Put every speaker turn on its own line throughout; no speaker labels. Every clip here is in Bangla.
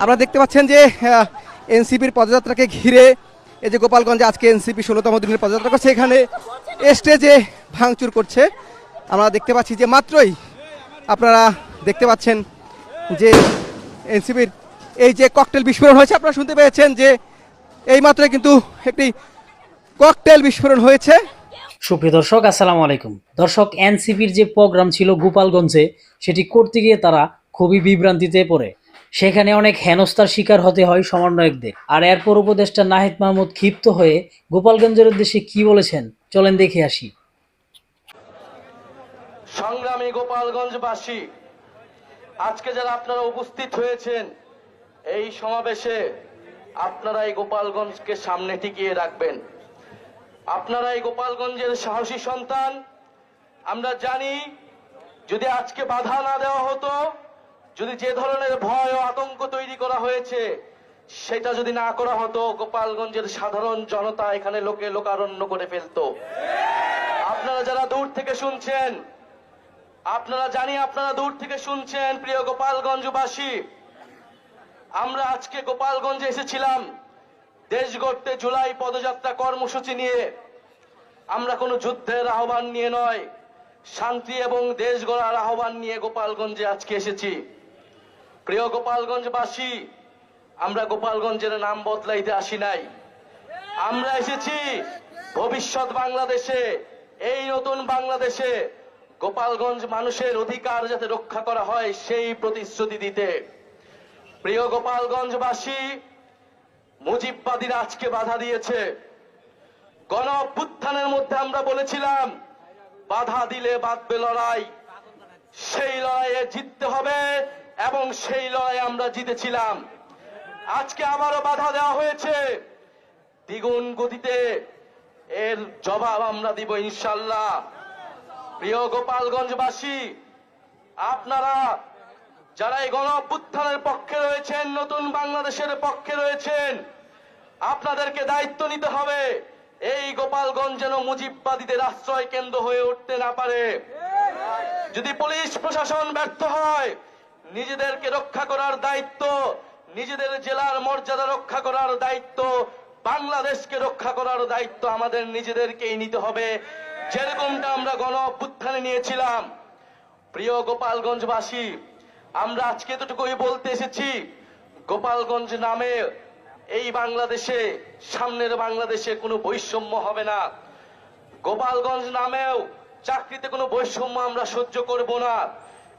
আপনারা দেখতে পাচ্ছেন যে এনসিপির পদযাত্রাকে ঘিরে এই যে গোপালগঞ্জে আজকে এনসিপি ষোলোতম দিনের পদযাত্রা করছে, এখানে স্টেজে ভাঙচুর করছে। আমরা দেখতে পাচ্ছি যে মাত্রই আপনারা দেখতে পাচ্ছেন যে এনসিপির এই যে ককটেল বিস্ফোরণ হয়েছে, আপনারা শুনতে পেয়েছেন যে এই মাত্রই কিন্তু একটি ককটেল বিস্ফোরণ হয়েছে।
সুপ্রিয় দর্শক, আসসালামু আলাইকুম। দর্শক, এনসিপির যে প্রোগ্রাম ছিল গোপালগঞ্জে, সেটি করতে গিয়ে তারা খুবই বিভ্রান্তিতে পড়ে। সেখানে অনেক হেনস্থার শিকার হতে হয় সমন্বয়কদের। আর এরপর উপদেষ্টা নাহিদ মাহমুদ ক্ষিপ্ত হয়ে গোপালগঞ্জের উদ্দেশ্যে কি বলেছেন, চলেন দেখে আসি।
সংগ্রামী গোপালগঞ্জবাসী, আজকে যারা আপনারা উপস্থিত হয়েছেন, এই সমাবেশে আপনারা এই গোপালগঞ্জকে সামনে টিকিয়ে রাখবেন। আপনারা এই গোপালগঞ্জের সাহসী সন্তান, আমরা জানি যদি আজকে বাধা না দেওয়া হতো যদি যে ধরনের ভয় ও আতঙ্ক তৈরি করা হয়েছে, সেটা যদি না করা হতো, গোপালগঞ্জের সাধারণ জনতা এখানে লোকে লোকারণ্য করে ফেলতো। আপনারা যারা দূর থেকে শুনছেন, আপনারা জানি আপনারা দূর থেকে শুনছেন, প্রিয় গোপালগঞ্জবাসী, আমরা আজকে গোপালগঞ্জে এসেছিলাম। দেশ গড়তে জুলাই পদযাত্রা কর্মসূচি নিয়ে। আমরা কোনো যুদ্ধের আহ্বান নিয়ে নয়, শান্তি এবং দেশ গড়ার আহ্বান নিয়ে গোপালগঞ্জে আজকে এসেছি। প্রিয় গোপালগঞ্জবাসী, আমরা গোপালগঞ্জের নাম বদলাইতে আসি নাই। আমরা এসেছি ভবিষ্যৎ বাংলাদেশে, এই নতুন বাংলাদেশে গোপালগঞ্জ মানুষের অধিকার যাতে রক্ষা করা হয় সেই প্রতিশ্রুতি দিতে। প্রিয় গোপালগঞ্জবাসী, মুজিববাদীরা আজকে বাধা দিয়েছে। গণ অভ্যুত্থানের মধ্যে আমরা বলেছিলাম, বাধা দিলে বাঁধবে লড়াই। সেই লড়াইয়ে জিততে হবে। এবং সেই লড়াই আমরা জিতেছিলাম। আজকে আবারও বাধা দেওয়া হয়েছে। দ্বিগুণ গতিতে এর জবাব আমরা দিব ইনশাল্লাহ। প্রিয় গোপালগঞ্জবাসী, আপনারা যারা এই গণ পক্ষে রয়েছেন, নতুন বাংলাদেশের পক্ষে রয়েছেন, আপনাদেরকে দায়িত্ব নিতে হবে। এই গোপালগঞ্জ যেন মুজিববাদীদের আশ্রয় কেন্দ্র হয়ে উঠতে না পারে। যদি পুলিশ প্রশাসন ব্যর্থ হয় নিজেদেরকে রক্ষা করার দায়িত্ব, নিজেদের জেলার মর্যাদা রক্ষা করার দায়িত্ব, বাংলাদেশকে রক্ষা করার দায়িত্ব আমাদের নিজেদেরকেই নিতে হবে। যেরকমটা আমরা গণ অভ্যুত্থানে নিয়েছিলাম। প্রিয় গোপালগঞ্জবাসী, আমরা আজকে এতটুকুই বলতে এসেছি, গোপালগঞ্জ নামে এই বাংলাদেশে, সামনের বাংলাদেশে কোনো বৈষম্য হবে না। গোপালগঞ্জ নামেও চাকরিতে কোনো বৈষম্য আমরা সহ্য করব না।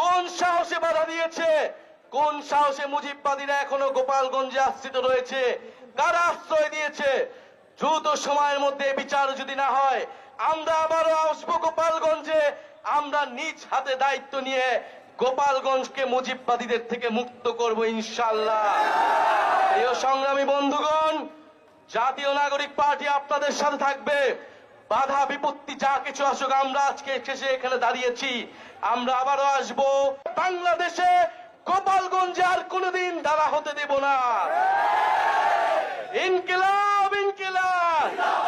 কোন সাহসে বাধা দিয়েছে? কোন সাহসে মুজিববাদীরা এখনও গোপালগঞ্জে আশ্রিত রয়েছে? কারা আশ্রয় দিয়েছে? দ্রুত সময়ের মধ্যে বিচার যদি না হয়, আমরা আবারও আসব গোপালগঞ্জে। আমরা নিজ হাতে দায়িত্ব নিয়ে গোপালগঞ্জকে মুজিববাদীদের থেকে মুক্ত করব ইনশাল্লাহ প্রিয় সংগ্রামী বন্ধুগণ, জাতীয় নাগরিক পার্টি আপনাদের সাথে থাকবে। বাধা বিপত্তি যা কিছু আসুক, আমরা আজকে শেষে এখানে দাঁড়িয়েছি। আমরা আবারও আসব। বাংলাদেশে গোপালগঞ্জে আর কোনোদিন দাঁড়া হতে দেব না। ইনকিলাব ইনকিলাব।